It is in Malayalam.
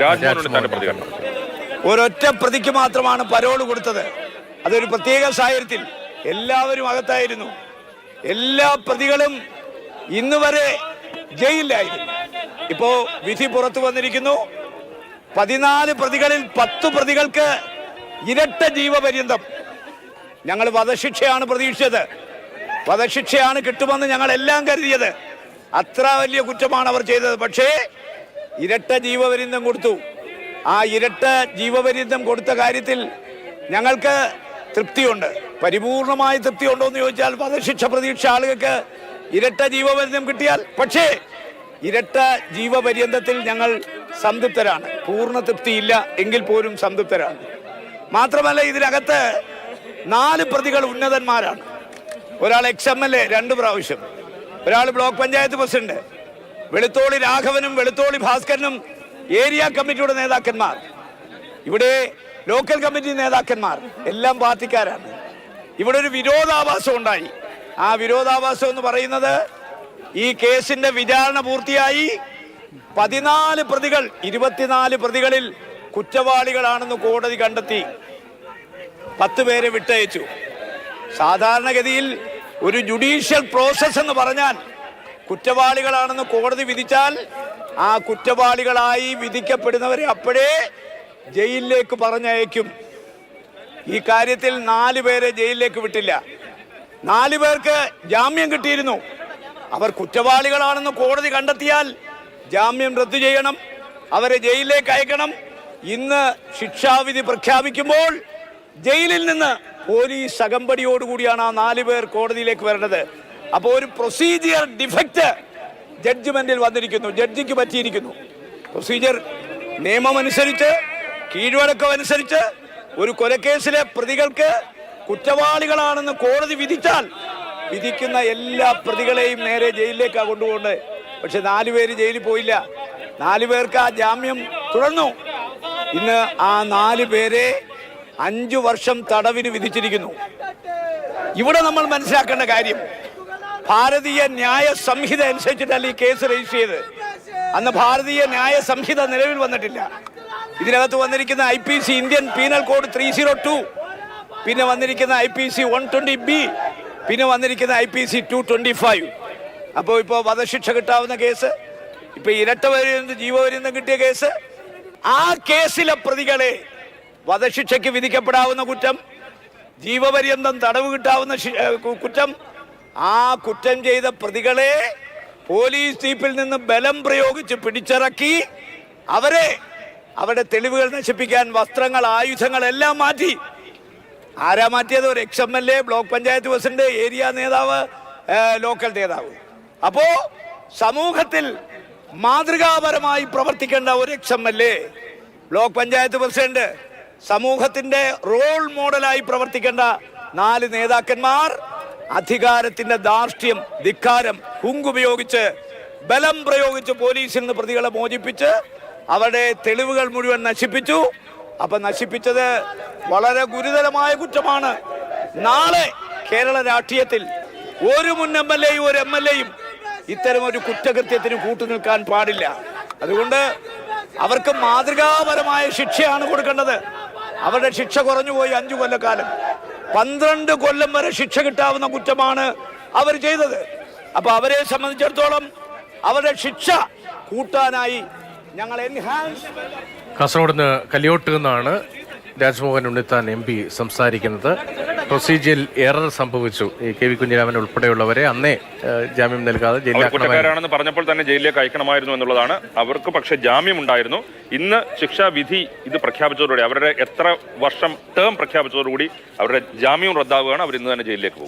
രാജ്മോഹൻ പ്രതികരണം. ഒരൊറ്റ പ്രതിക്ക് മാത്രമാണ് പരോൾ കൊടുത്തത്. അതൊരു പ്രത്യേക സാഹചര്യത്തിൽ എല്ലാവരും അകത്തായിരുന്നു. എല്ലാ പ്രതികളും ഇന്ന് വരെ ജയിലിലായിരുന്നു. ഇപ്പോ വിധി പുറത്തു വന്നിരിക്കുന്നു. പതിനാല് പ്രതികളിൽ പത്ത് പ്രതികൾക്ക് ഇരട്ട ജീവപര്യന്തം. ഞങ്ങൾ വധശിക്ഷയാണ് പ്രതീക്ഷിച്ചത്. വധശിക്ഷയാണ് കിട്ടുമെന്ന് ഞങ്ങൾ എല്ലാം കരുതിയത്. അത്ര വലിയ കുറ്റമാണ് അവർ ചെയ്തത്. പക്ഷേ ഇരട്ട ജീവപര്യന്തം കൊടുത്തു. ആ ഇരട്ട ജീവപര്യന്തം കൊടുത്ത കാര്യത്തിൽ ഞങ്ങൾക്ക് തൃപ്തിയുണ്ട്. പരിപൂർണമായി തൃപ്തിയുണ്ടോ എന്ന് ചോദിച്ചാൽ വധശിക്ഷ പ്രതീക്ഷ ആളുകൾക്ക് ഇരട്ട ജീവപര്യന്തം കിട്ടിയാൽ പക്ഷേ ഇരട്ട ജീവപര്യന്തത്തിൽ ഞങ്ങൾ സംതൃപ്തരാണ്. പൂർണ തൃപ്തിയില്ല എങ്കിൽ പോലും സംതൃപ്തരാണ്. മാത്രമല്ല ഇതിനകത്ത് നാല് പ്രതികൾ ഉന്നതന്മാരാണ്. ഒരാൾ എക്സ് എം എൽ എ രണ്ട് പ്രാവശ്യം. ഒരാൾ ബ്ലോക്ക് പഞ്ചായത്ത് പ്രസിഡന്റ്. വെളുത്തോളി രാഘവനും വെളുത്തോളി ഭാസ്കരനും ഏരിയ കമ്മിറ്റിയുടെ നേതാക്കന്മാർ. ഇവിടെ ലോക്കൽ കമ്മിറ്റി നേതാക്കന്മാർ. എല്ലാം പാർട്ടിക്കാരാണ്. ഇവിടെ ഒരു വിരോധാഭാസം ഉണ്ടായി. ആ വിരോധാഭാസം എന്ന് പറയുന്നത് ഈ കേസിന്റെ വിചാരണ പൂർത്തിയായി. പതിനാല് പ്രതികൾ ഇരുപത്തിനാല് പ്രതികളിൽ കുറ്റവാളികളാണെന്ന് കോടതി കണ്ടെത്തി. പത്ത് പേരെ വിട്ടയച്ചു. സാധാരണഗതിയിൽ ഒരു ജുഡീഷ്യൽ പ്രോസസ് എന്ന് പറഞ്ഞാൽ കുറ്റവാളികളാണെന്ന് കോടതി വിധിച്ചാൽ ആ കുറ്റവാളികളായി വിധിക്കപ്പെടുന്നവരെ അപ്പോഴേ ജയിലിലേക്ക് പറഞ്ഞയക്കും. ഈ കാര്യത്തിൽ നാല് പേരെ ജയിലിലേക്ക് വിട്ടില്ല. നാല് പേർക്ക് ജാമ്യം കിട്ടിയിരുന്നു. അവർ കുറ്റവാളികളാണെന്ന് കോടതി കണ്ടെത്തിയാൽ ജാമ്യം റദ്ദു ചെയ്യണം. അവരെ ജയിലിലേക്ക് അയക്കണം. ഇന്ന് ശിക്ഷാവിധി പ്രഖ്യാപിക്കുമ്പോൾ ജയിലിൽ നിന്ന് പോലീസ് അകമ്പടിയോടുകൂടിയാണ് ആ നാല് പേർ കോടതിയിലേക്ക് വരേണ്ടത്. അപ്പോൾ ഒരു പ്രൊസീജിയർ ഡിഫക്റ്റ് ജഡ്ജ്മെന്റിൽ വന്നിരിക്കുന്നു. ജഡ്ജിക്ക് പറ്റിയിരിക്കുന്നു. പ്രൊസീജിയർ നിയമമനുസരിച്ച് കീഴ്വഴക്കം അനുസരിച്ച് ഒരു കൊലക്കേസിലെ പ്രതികൾക്ക് കുറ്റവാളികളാണെന്ന് കോടതി വിധിച്ചാൽ വിധിക്കുന്ന എല്ലാ പ്രതികളെയും നേരെ ജയിലിലേക്കാണ് കൊണ്ടുപോകേണ്ടത്. പക്ഷെ നാലു പേര് ജയിലിൽ പോയില്ല. നാലു പേർക്ക് ആ ജാമ്യം തുടർന്നു. ഇന്ന് ആ നാല് പേരെ അഞ്ചു വർഷം തടവിന് വിധിച്ചിരിക്കുന്നു. ഇവിടെ നമ്മൾ മനസ്സിലാക്കേണ്ട കാര്യം ഭാരതീയ ന്യായ സംഹിത അനുസരിച്ചിട്ടല്ല ഈ കേസ് രജിസ്റ്റർ ചെയ്ത്. അന്ന് ഭാരതീയ ന്യായ സംഹിത നിലവിൽ വന്നിട്ടില്ല. ഇതിനകത്ത് വന്നിരിക്കുന്ന I P C Indian penal code three zero two പിന്നെ വന്നിരിക്കുന്ന I P C one twenty B പിന്നെ വന്നിരിക്കുന്ന I P C two twenty five. അപ്പോൾ ഇപ്പോൾ വധശിക്ഷ കിട്ടാവുന്ന കേസ് ഇപ്പൊ ഇരട്ട വരുന്ന ജീവപര്യന്തം കിട്ടിയ കേസ് ആ കേസിലെ പ്രതികളെ വധശിക്ഷയ്ക്ക് വിധിക്കപ്പെടാവുന്ന കുറ്റം ജീവപര്യന്തം തടവ് കിട്ടാവുന്ന കുറ്റം ആ കുറ്റം ചെയ്ത പ്രതികളെ പോലീസ് ജീപ്പിൽ നിന്ന് ബലം പ്രയോഗിച്ച് പിടിച്ചിറക്കി അവരെ അവരുടെ തെളിവുകൾ നശിപ്പിക്കാൻ വസ്ത്രങ്ങൾ ആയുധങ്ങൾ എല്ലാം മാറ്റി. ആരാ മാറ്റിയത്? ഒരു ex M L A block panchayat president area നേതാവ് ലോക്കൽ നേതാവ്. അപ്പോ സമൂഹത്തിൽ മാതൃകാപരമായി പ്രവർത്തിക്കേണ്ട ഒരു ex M L A block panchayat president സമൂഹത്തിന്റെ റോൾ മോഡലായി പ്രവർത്തിക്കേണ്ട നാല് നേതാക്കന്മാർ അധികാരത്തിന്റെ ധാർഷ്ട്യം ധിക്കാരം ഹുങ്കുപയോഗിച്ച് ബലം പ്രയോഗിച്ച് പോലീസിൽ നിന്ന് പ്രതികളെ മോചിപ്പിച്ച് അവരുടെ തെളിവുകൾ മുഴുവൻ നശിപ്പിച്ചു. അപ്പൊ നശിപ്പിച്ചത് വളരെ ഗുരുതരമായ കുറ്റമാണ്. നാളെ കേരള രാഷ്ട്രീയത്തിൽ ഒരു മുൻ എം എൽ എയും ഒരു എം എൽ എയും ഇത്തരം ഒരു കുറ്റകൃത്യത്തിന് കൂട്ടുനിൽക്കാൻ പാടില്ല. അതുകൊണ്ട് അവർക്ക് മാതൃകാപരമായ ശിക്ഷയാണ് കൊടുക്കേണ്ടത്. അവരുടെ ശിക്ഷ കുറഞ്ഞുപോയി അഞ്ചു കൊല്ലക്കാലം. പന്ത്രണ്ട് കൊല്ലം വരെ ശിക്ഷ കിട്ടാവുന്ന കുറ്റമാണ് അവർ ചെയ്തത്. അപ്പൊ അവരെ സംബന്ധിച്ചിടത്തോളം അവരുടെ ശിക്ഷ കൂട്ടാനായി ഞങ്ങൾ എൻഹാൻസ് കാസർഗോഡ് നിന്ന് കല്യോട്ട് നിന്നാണ് രാജ്മോഹൻ ഉണ്ണിത്താൻ എം പി സംസാരിക്കുന്നത്. പ്രൊസീജിയറിൽ എറർ സംഭവിച്ചു. ഈ കെ വി കുഞ്ഞിരാമൻ ഉൾപ്പെടെയുള്ളവരെ അന്നേ ജാമ്യം നൽകാതെ കുറ്റക്കാരാണെന്ന് പറഞ്ഞപ്പോൾ തന്നെ ജയിലിലേക്ക് അയക്കണമായിരുന്നു എന്നുള്ളതാണ് അവർക്ക് പക്ഷെ ജാമ്യം ഉണ്ടായിരുന്നു ഇന്ന് ശിക്ഷാവിധി ഇത് പ്രഖ്യാപിച്ചതോടുകൂടി അവരുടെ എത്ര വർഷം ടേം പ്രഖ്യാപിച്ചതോടുകൂടി അവരുടെ ജാമ്യം റദ്ദാവുകയാണ്. അവർ ഇന്ന് തന്നെ ജയിലിലേക്ക് പോകും.